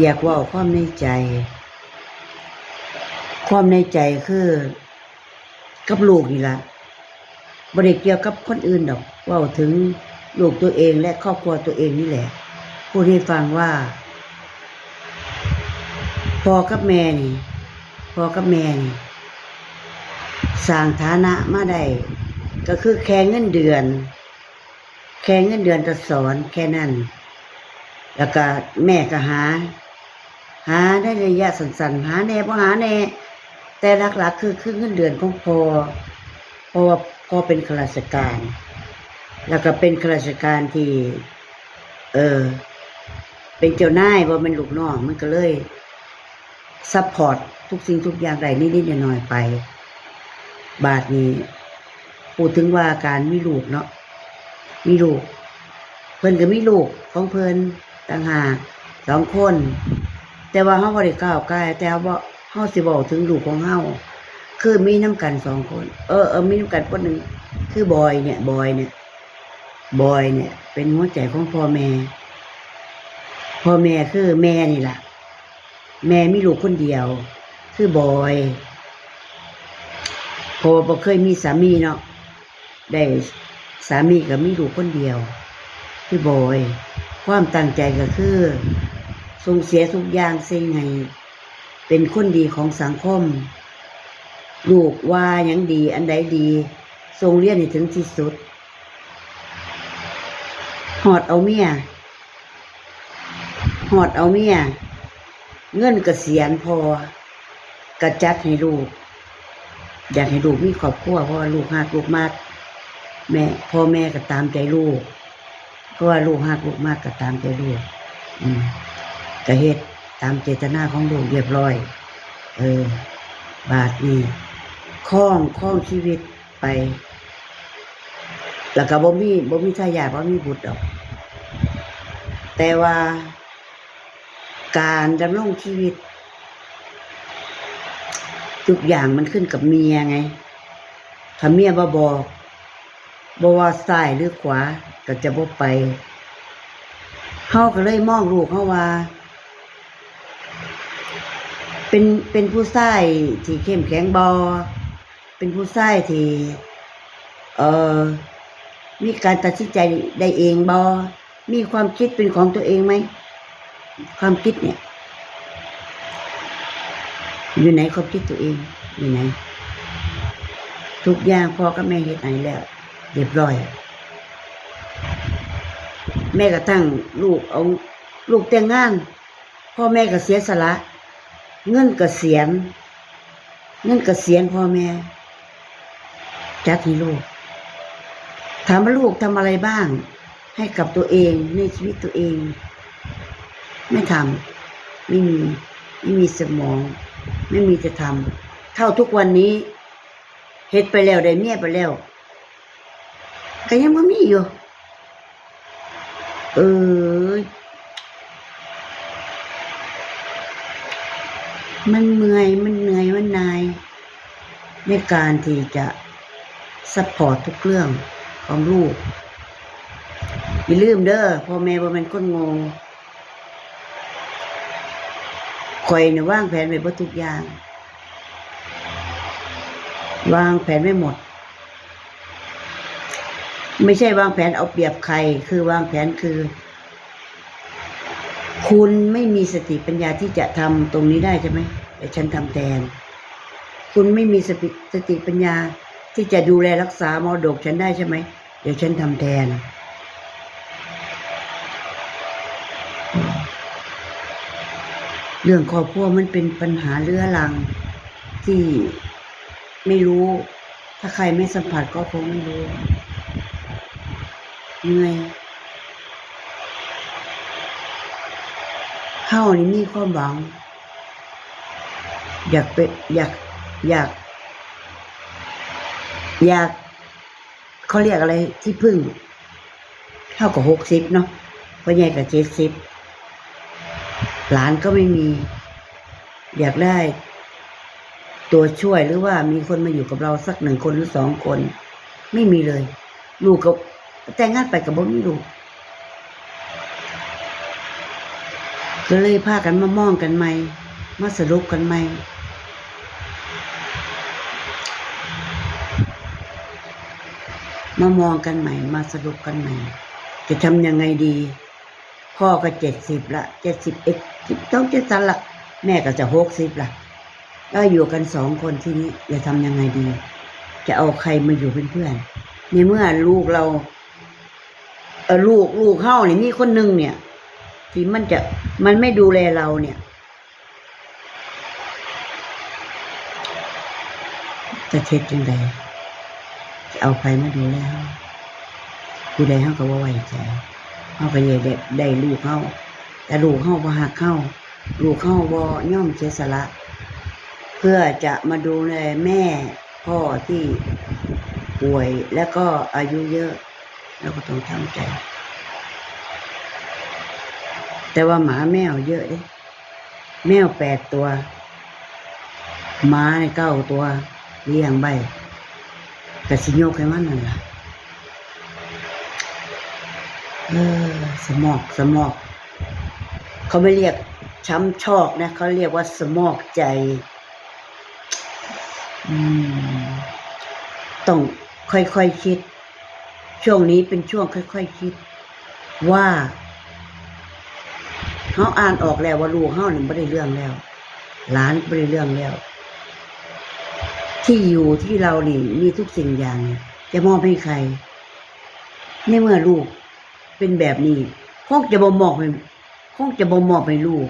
อยากว่าความในใจ ความในใจคือ กับลูกนี่ละบริเกี่ยวกับคนอื่นดอกว่าถึงลูกตัวเองและครอบครัวตัวเองนี่แหละพูดให้ฟังว่าพอกับแม่นี่พอกับแม่นี่สร้างฐานะมาได้ก็คือแค่เงินเดือน แค่เงินเดือนจะสอนแค่นั้น แล้วก็แม่ก็หา หาได้ระยะสั้นๆหาแน่บ่หาแน่ แต่หลักๆคือคือเงินเดือนของพอพราะว่าพอเป็นข้าราชการ แล้วก็เป็นข้าราชการที่ เออ เป็นเจ้านายบ่เป็นลูกน้องมันก็เลยซัพพอร์ตทุกสิ่งทุกอย่างได้นิดๆหน่อยๆไป บาทนี้พูดถึงว่าการมีลูกเนาะมีลูก เพิ่นก็มีลูกของเพิ่นต่างหากสองคน แต่ว่าเฮาบ่ได้ก้าวไกลแต่ว่าเฮาสิบอกถึงลูกของเฮาคือมีน้ำกันสองคน เออเออมีน้ำกันคนหนึ่งคือบอยเนี่ย บอยเนี่ยบอยเนี่ย เป็นหัวใจของพ่อแม่พ่อแม่คือแม่นี่ล่ะแม่มีลูกคนเดียว คือบอยพอบ่เคยมีสามีเนาะได้สามีก็มีลูกคนเดียว คือบอย ความตั้งใจก็คือ ส่งเสียทุกอย่างสิ่งให้เป็นคนดีของสังคม ลูกว่ายังดีอันใดดีส่งเรียนให้ถึงที่สุด หอดเอาเมีย หอดเอาเมีย เงินเกษียณพอกระจัดให้ลูก อยากให้ลูกมีครอบครัวเพราะว่าลูกหักลูกมากแม่พ่อแม่ก็ตามใจลูกเพราะว่าลูกหักลูกมากก็ตามใจลูก อืม ก็เฮ็ดตามเจตนาของลูกเรียบร้อย เออ บาทนี้คล้องคล้องชีวิตไป แล้วก็บ่มีบ่มีทายาทบ่มีบุตรดอก แต่ว่าการดำรงชีวิต ทุกอย่างมันขึ้นกับเมียไง ถ้าเมียบ่บอกบ่ว่าซ้ายหรือขวาก็จะบ่ไปเฮาก็เลยมองลูกเฮาว่า เป็นเป็นผู้ชายที่เข้มแข็งบ่เป็นผู้ชายที่เอ่อมีการตัดสินใจได้เองบ่มีความคิดเป็นของตัวเองไหม ความคิดเนี่ย อยู่ไหนความคิดตัวเอง อยู่ไหน ทุกอย่างพ่อกับแม่เฮ็ดให้แล้วเรียบร้อย แม่ก็ตั้งลูกเอา ลูกแต่งงาน พ่อแม่ก็เสียสละ เงินกเกษียณเงินกเกษียณพ่อแม่จัดให้ลูกถามว่าลูกทำอะไรบ้าง ให้กับตัวเองในชีวิตตัวเอง ไม่ทำไม่มีไม่มีสมอง ไม่มีจะทำเท่าทุกวันนี้เฮ็ดไปแล้วได้เมียไปแล้วก็ยังไม่มีอยู่ เออ มันเมื่อย มันเหนื่อย มันนาย ในการที่จะซัพพอร์ตทุกเรื่องของลูก อย่าลืมเด้อพ่อแม่บ่แม่นคนงงข่อยน่ะวางแผนไว้บ่ทุกอย่าง วางแผนไว้หมด ไม่ใช่วางแผนเอาเปรียบใคร คือวางแผนคือ คุณไม่มีสติปัญญาที่จะทำตรงนี้ได้ใช่ไหมเดี๋ยวฉันทำแทน คุณไม่มีสติสติปัญญาที่จะดูแลรักษามรดกฉันได้ใช่ไหม เดี๋ยวฉันทำแทน เรื่องครอบครัวมันเป็นปัญหาเรื้อรัง ที่ไม่รู้ ถ้าใครไม่สัมผัสก็คงไม่รู้เหนื่อย เฮานี่มีความหวัง อยากเป็นอยากอยาก อยากเขาเรียกอะไรที่พึ่งเท่ากับหกสิบเนาะพ่อใหญ่กับเจ็ดสิบหลานก็ไม่มี อยากได้ ตัวช่วยหรือว่ามีคนมาอยู่กับเราสักหนึ่งคนหรือสองคน ไม่มีเลย ลูกกับแต่งงานไปกับบ่มีลูก ก็เลยพากันมามองกันใหม่ มาสรุปกันใหม่มามองกันใหม่ มาสรุปกันใหม่ จะทำยังไงดี พ่อก็เจ็ดสิบละเจ็ดสิบเอ็ดสิบต้องเจ็ดสันละแม่ก็จะหกสิบละก็อยู่กันสองคนที่นี้จะทำยังไงดี จะเอาใครมาอยู่เป็นเพื่อนในเมื่อลูกเราเออลูกลูกเข้าเนี่ยมีคนหนึ่งเนี่ย ที่มันจะมันไม่ดูแลเราเนี่ย จะเท็ดยังไงจะเอาใครมาดูแลเราผู้ใดเขาก็ว่าไว้ใจเขาก็เลยได้ได้ลูกเขาแต่ลูกเขาบ่หักเขาลูกเขาบ่ย่อมเสียสละ เพื่อจะมาดูแลแม่พ่อที่ป่วยแล้วก็อายุเยอะ แล้วก็ต้องทำใจ แต่ว่าหมาแมวเยอะเด้แมวแปดตัวหมาในเก้าตัวเลี้ยงใบกระสิโยกให้มันนั่นล่ะเออสมอกสมอก เขาไม่เรียกช้ำชอกนะเขาเรียกว่าสมอกใจต้องค่อยๆคคิด ช่วงนี้เป็นช่วงค่อยๆคคิดว่า เขาอ่านออกแล้วว่าลูกเขาเนี่ยไม่ได้เรื่องแล้วหลานไม่ได้เรื่องแล้ว ที่อยู่ที่เรานี่มีทุกสิ่งอย่างเนี่ยจะมอบให้ใคร ในเมื่อลูกเป็นแบบนี้คงจะบ่มอบให้คงจะบ่มอบให้ลูก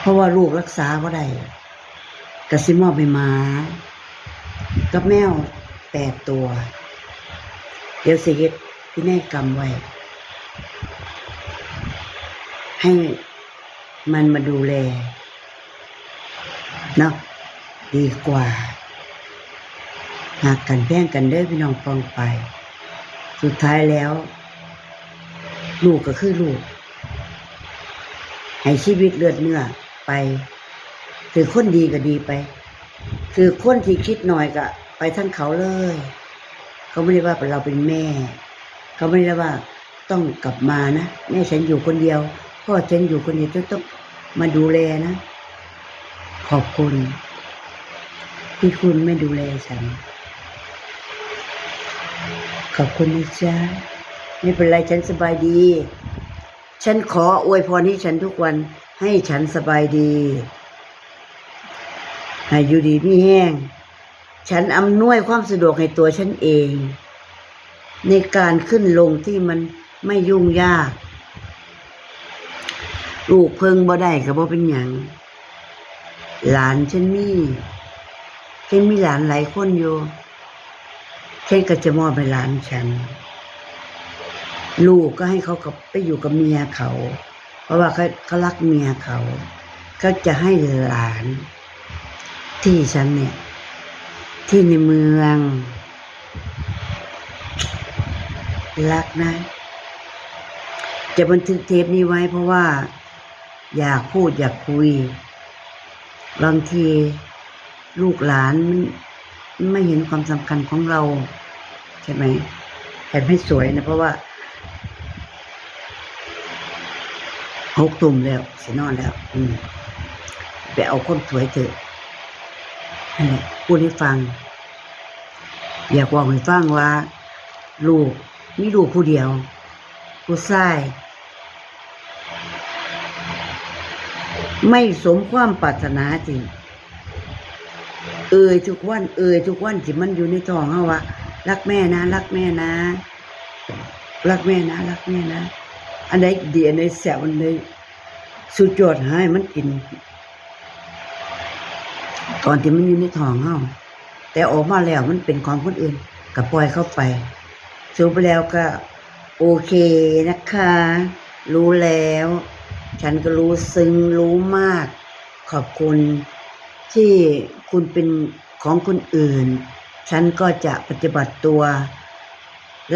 เพราะว่าลูกรักษาก็ได้กสิมอบให้หมากับแมวแปดตัว เดี๋ยวสิเฮ็ดพินัยกรรมไว้ ให้มันมาดูแลเนาะดีกว่า หากกันแพ่งกันเด้อพี่น้องฟองไป สุดท้ายแล้ว ลูกก็คือลูก ให้ชีวิตเลือดเนื้อไป คือคนดีก็ดีไป คือคนที่คิดหน่อยก็ไปทั้งเขาเลย เขาไม่ได้ว่าเราเป็นแม่ เขาไม่ได้ว่าต้องกลับมานะแม่ฉันอยู่คนเดียว พ่อฉันอยู่คนเดียวต้องมาดูแลนะ ขอบคุณ ที่คุณไม่ดูแลฉัน ขอบคุณนะจ๊ะไม่เป็นไรฉันสบายดี ฉันขออวยพรให้ฉันทุกวันให้ฉันสบายดีให้อยู่ดีมีแห้ง ฉันอำนวยความสะดวกให้ตัวฉันเอง ในการขึ้นลงที่มันไม่ยุ่งยาก ลูกเพิ่งบ่ได้ก็บ่เป็นหยังหลานฉันมีฉันมีหลานหลายคนอยู่ฉันก็จะมอบให้หลานฉัน ลูกก็ให้เขากับไปอยู่กับเมียเขา เพราะว่าเขาเขารักเมียเขาเขาจะให้หลาน ที่ฉันเนี่ย ที่ในเมือง รักนะ จะบันทึกเทปนี้ไว้เพราะว่า อยากพูดอยากคุย บางทีลูกหลานมันไม่เห็นความสำคัญของเรา ใช่ไหมแถมให้สวยนะเพราะว่าหกตุ่มแล้วสินอนแล้ว อืมไปเอาคนสวยเถอะนั่นแหละพูดให้ฟัง อยากบอกให้ฟังว่า ลูกมีลูกผู้เดียว ผู้ชาย ไม่สมความปรารถนาจริง เอ่ยทุกวันเอ่ยทุกวันที่มันอยู่ในท้องเฮาว่ารักแม่นะ รักแม่นะ รักแม่นะ รักแม่นะ อันใดเดีอันใดแสบอันใดสุดยอดให้มันกิน ตอนที่มันอยู่ในท้องเฮาแต่ออกมาแล้วมันเป็นของคนอื่นก็ปล่อยเข้าไปสูไปแล้วก็ โอเคนะคะ รู้แล้ว ฉันก็รู้ซึ้งรู้มาก ขอบคุณที่คุณเป็นของคนอื่น ฉันก็จะปฏิบัติตัว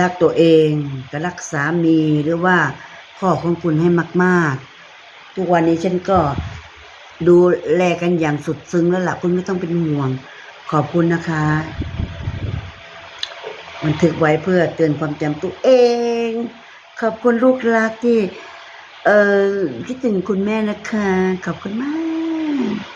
รักตัวเองก็รักสามีหรือว่าพ่อของคุณให้มาก ๆ ทุกวันนี้ฉันก็ดูแลกันอย่างสุดซึ้งแล้วล่ะ คุณไม่ต้องเป็นห่วง ขอบคุณนะคะบันทึกไว้เพื่อเตือนความจำตัวเอง ขอบคุณลูกรักที่ เออคิดถึงคุณแม่นะคะ ขอบคุณมาก